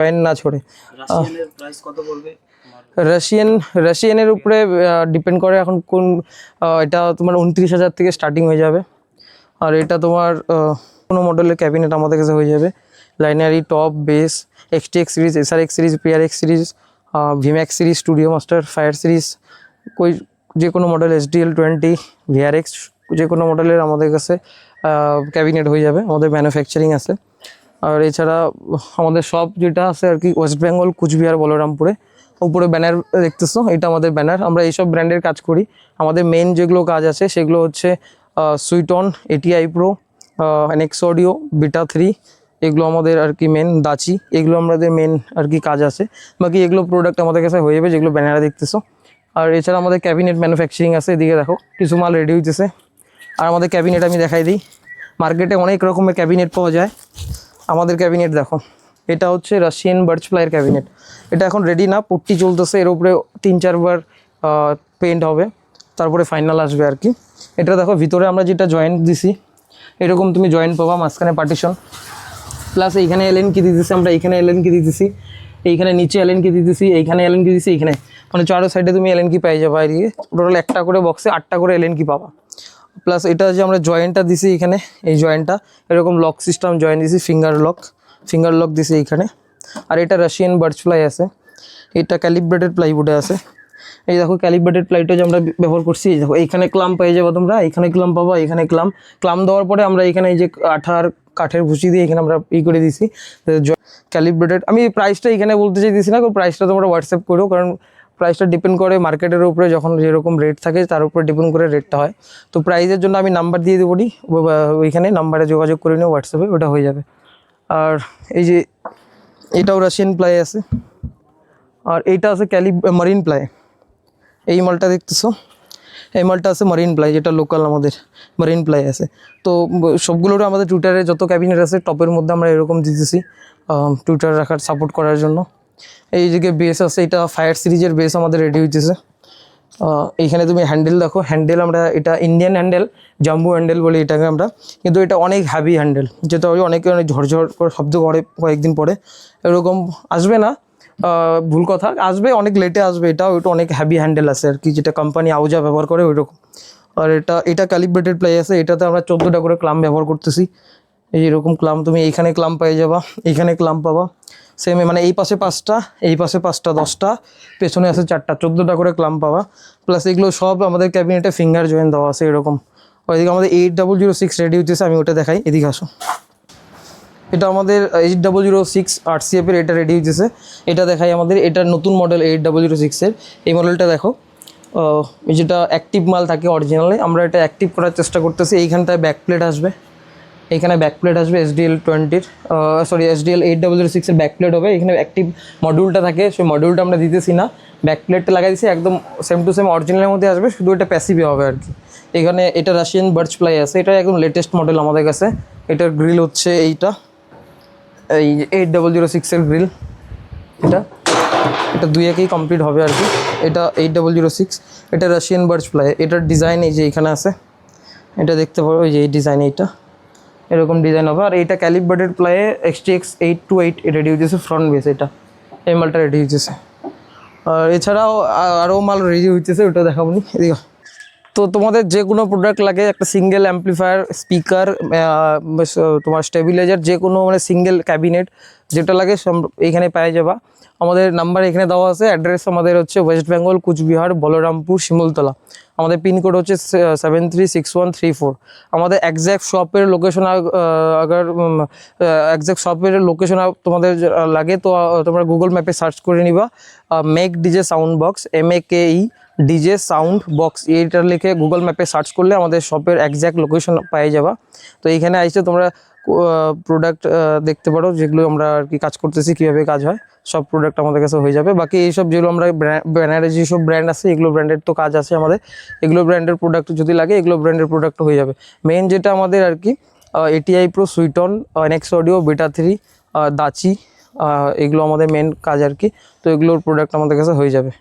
Join না ছড়ে। Russian রাশিয়ানের উপরে ডিপেন্ড করে এখন কোন এটা তোমার উনত্রিশ হাজার থেকে স্টার্টিং হয়ে যাবে। আর এটা তোমার কোনো মডেলের ক্যাবিনেট আমাদের কাছে হয়ে যাবে। Line array top bass XT X series SR X series PR X series Vmax series studio master fire series কই যে কোনো মডেল এসডিএল টোয়েন্টি ভিআরএক্স যে কোনো মডেলের আমাদের কাছে ক্যাবিনেট হয়ে যাবে। আমাদের ম্যানুফ্যাকচারিং আছে। আর এছাড়া আমাদের সব যেটা আছে আর কি ওয়েস্ট বেঙ্গল কুচবিহার বলরামপুরে উপরে ব্যানার দেখতেছো, এটা আমাদের ব্যানার আমরা এইসব ব্র্যান্ডের কাজ করি। আমাদের মেন যেগুলো কাজ আছে, সেগুলো হচ্ছে সুইটন এটিআই প্রো নেক্স অডিও বিটা থ্রি এগুলো আমাদের আর কি মেন দাচি এগুলো আমাদের মেন আর কি কাজ আছে। বাকি এগুলো প্রোডাক্ট আমাদের কাছে হয়ে যাবে, যেগুলো ব্যানারে দেখতেছো। আর এছাড়া আমাদের ক্যাবিনেট ম্যানুফ্যাকচারিং আছে, এদিকে দেখো, কিছু মাল রেডি হইতেছে। আর আমাদের ক্যাবিনেট আমি দেখাই দিই। মার্কেটে অনেক রকমের ক্যাবিনেট পাওয়া যায়। আমাদের ক্যাবিনেট দেখো। এটা হচ্ছে রাশিয়ান বার্চ ফ্লাইয়ের ক্যাবিনেট। এটা এখন রেডি না, পুট্টি চলতেছে, এর উপরে তিন চারবার পেন্ট হবে, তারপরে ফাইনাল আসবে আর কি। এটা দেখো, ভিতরে আমরা যেটা জয়েন্ট দিছি, এরকম তুমি জয়েন্ট পাবা, মাঝখানে পার্টিশন প্লাস এইখানে এলেন কি দিতেছি আমরা, এইখানে এলেন কি দিতেছি এইখানে নিচে এলেন কি দিতেছি এইখানে এলেন কি দিতেছি এইখানে। মানে চারো সাইডে তুমি এলেন কি পেয়ে যাবে আর টোটাল একটা করে বক্সে আটটা করে এলেন কি পাবা। প্লাস এটা যে আমরা জয়েন্টটা দিছি এখানে, এই জয়েন্টটা এরকম লক সিস্টেম জয়েন্ট দিছি ফিঙ্গার লক ফিঙ্গার লক দিছি এইখানে আর এটা রাশিয়ান বার্চ ফ্লাই আছে, এটা ক্যালিব্রেটেড প্লাইউডে আছে। এই দেখো ক্যালিব্রেটেড প্লাইটা যে আমরা ব্যবহার করছি, এই দেখো, এইখানে ক্লাম পেয়ে যাব তোমরা এখানে ক্লাম পাবা এখানে ক্লাম ক্লাম দেওয়ার পরে আমরা এখানে এই যে আঠার, কাঠের ভুসি দিয়ে এখানে আমরা ই করে দিছি। ক্যালিব্রেটেড আমি প্রাইসটা এখানে বলতে চাইতেছি না প্রাইসটা তোমরা হোয়াটসঅ্যাপ করো, কারণ প্রাইসটা ডিপেন্ড করে মার্কেটের উপরে যখন যেরকম রেট থাকে তার উপরে ডিপেন্ড করে রেটটা হয়। তো প্রাইসের জন্য আমি নাম্বার দিয়ে দেবো ওইখানে নাম্বারে যোগাযোগ করে নিও হোয়াটসঅ্যাপে ওটা হয়ে যাবে। আর এই যে এটাও রাশিয়ান প্লাই আছে। আর এইটা আছে ক্যালি মারিন প্লাই এই মালটা দেখতেছো? এই মালটা আছে মারিন প্লাই যেটা লোকাল আমাদের মারিন প্লাই আছে। তো সবগুলোরও আমাদের টুইটারে যত ক্যাবিনেট আছে টপের মধ্যে আমরা এরকম দিতেছি টুইটার রাখার সাপোর্ট করার জন্য। এই দিকে বেস আছে এটা ফায়ার সিরিজের বেস আমাদের রেডি হইতেছে। এইখানে তুমি হ্যান্ডেল দেখো হ্যান্ডেল আমরা এটা ইন্ডিয়ান হ্যান্ডেল জাম্বু হ্যান্ডেল বলি এটাকে আমরা। কিন্তু এটা অনেক হ্যাভি হ্যান্ডেল যেটা ওই অনেকে অনেক ঝরঝর করে শব্দ করে কয়েকদিন পরে। এরকম আসবে না ভুল কথা। আসবে, অনেক লেটে আসবে এটা ওইটা অনেক হ্যাভি হ্যান্ডেল আছে আর কি, যেটা কোম্পানি আউজা ব্যবহার করে ওইরকম। আর এটা এটা ক্যালিব্রেটেড প্লাই আছে, এটাতে আমরা চোদ্দোটা করে ক্লাম ব্যবহার করতেছি। এই এরকম ক্লাম, তুমি এইখানে ক্লাম পেয়ে যাবা, এইখানে ক্লাম পাবা। সেম মানে এই পাশে পাঁচটা, এই পাশে পাঁচটা, দশটা, পেছনে আছে চারটা, চোদ্দোটা করে ক্লাম পাবা। প্লাস এগুলো সব আমাদের ক্যাবিনেটে ফিঙ্গার জয়েন দেওয়া আছে এরকম। ওইদিকে আমাদের eight double zero six ready হচ্ছে আমি ওটা দেখাই, এদিকে আসো। এটা আমাদের এইট ডাবল জিরো সিক্স আর সি এর এটা রেডি হয়েছে এটা দেখাই আমাদের, এটা নতুন মডেল এইট ডাবল জিরো সিক্সের এই মডেলটা দেখো। যেটা অ্যাক্টিভ মাল থাকে অরিজিনালে আমরা এটা অ্যাক্টিভ করার চেষ্টা করতেছি, এইখানটায় ব্যাক প্লেট আসবে। এখানে ব্যাক প্লেট আসবে এসডিএল টোয়েন্টির sorry SDL eight double zero সিক্সের ব্যাক প্লেট হবে। এখানে অ্যাক্টিভ মডিউলটা থাকে, সেই মডিউলটা আমরা দিতেছি না। ব্যাক প্লেটটা লাগাই দিছি, একদম সেম টু সেম অরিজিনালের মধ্যে আসবে, শুধু এটা প্যাসিভে হবে আর কি। এখানে এটা রাশিয়ান বার্চ প্লাই আছে, এটা একদম লেটেস্ট মডেল আমাদের কাছে। এটার গ্রিল হচ্ছে এইটা, এই এইট ডাবল জিরো সিক্সের গ্রিল এটা এটা দুই একেই কমপ্লিট হবে আর কি। এটা এইট ডাবল জিরো সিক্স এটা রাশিয়ান বার্চ প্লাই এটার ডিজাইন এই যে এখানে আছে। এটা দেখতে পারো, এই যে এই ডিজাইন এইটা। এরকম ডিজাইন হবে। আর এইটা calibrated প্লায়ে XT X eight two eight ready হয়েছে ফ্রন্ট বেস এটা। এই মালটা রেডি হয়েছে আর এছাড়াও আরও মাল রেডি হইতেছে, ওটা দেখাবো নি। এদিকে। তো তোমাদের যে কোনো প্রোডাক্ট লাগে, একটা সিঙ্গেল অ্যাম্পলিফায়ার স্পিকার তোমার স্টেবিলাইজার যে কোনো মানে সিঙ্গেল ক্যাবিনেট যেটা লাগে এইখানে পেয়ে যাবা। আমাদের নাম্বার এখানে দেওয়া আছে অ্যাড্রেস আমাদের হচ্ছে ওয়েস্ট বেঙ্গল কুচবিহার বলরামপুর শিমুলতলা আমাদের পিনকোড হচ্ছে seven three six one three four আমাদের একজ্যাক্ট শপের লোকেশন আগার একজ্যাক্ট শপের লোকেশন তোমাদের লাগে তো তোমরা গুগল ম্যাপে সার্চ করে নিবা। Make DJ sound box M A K E DJ sound box এইটা লিখে গুগল ম্যাপে সার্চ করলে আমাদের শপের একজ্যাক্ট লোকেশন পেয়ে যাবা। তো এইখানে আইসে তোমরা প্রোডাক্ট দেখতে পারো যেগুলো আমরা আর কি কাজ করতেছি, কীভাবে কাজ হয়। সব প্রোডাক্ট আমাদের কাছে হয়ে যাবে। বাকি এইসব যেগুলো আমরা ব্যানারে যেসব ব্র্যান্ড আছে, এগুলো ব্র্যান্ডের তো কাজ আছে আমাদের। এগুলো ব্র্যান্ডের প্রোডাক্ট যদি লাগে, এগুলো ব্র্যান্ডের প্রোডাক্ট হয়ে যাবে। মেইন যেটা আমাদের আর কি এটিআই প্রো সুইটন নেক্স অডিও বেটা থ্রি দাচি এগুলো আমাদের মেন কাজ আর কি। তো এগুলোর প্রোডাক্ট আমাদের কাছে হয়ে যাবে।